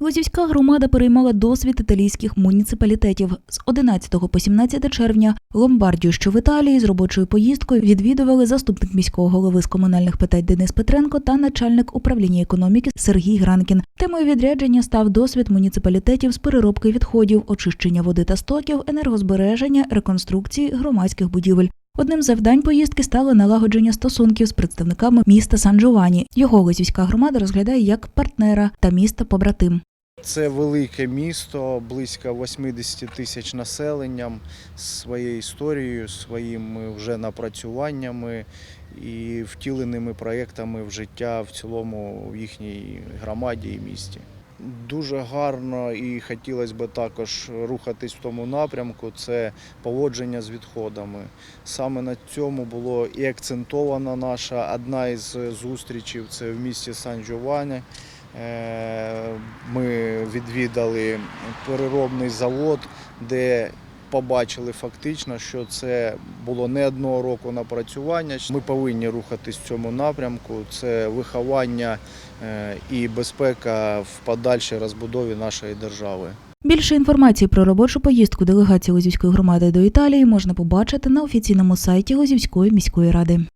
Лозівська громада переймала досвід італійських муніципалітетів. З 11 по 17 червня Ломбардію, що в Італії, з робочою поїздкою відвідували заступник міського голови з комунальних питань Денис Петренко та начальник управління економіки Сергій Гранкін. Темою відрядження став досвід муніципалітетів з переробки відходів, очищення води та стоків, енергозбереження, реконструкції громадських будівель. Одним з завдань поїздки стало налагодження стосунків з представниками міста Сан-Джованні. Його лозівська громада розглядає як партнера та міста побратим. Це велике місто, близько 80 тисяч населенням, своєю історією, своїми вже напрацюваннями і втіленими проєктами в життя в цілому в їхній громаді і місті. Дуже гарно і хотілося б також рухатись в тому напрямку. Це поводження з відходами. Саме на цьому було і акцентована наша одна із зустрічей. Це в місті Сан-Джованні. Е, Ми відвідали переробний завод, де побачили фактично, що це було не одного року напрацювання. Ми повинні рухатись в цьому напрямку. Це виховання е, і безпека в подальшій розбудові нашої держави. Більше інформації про робочу поїздку делегації Лозівської громади до Італії можна побачити на офіційному сайті Лозівської міської ради.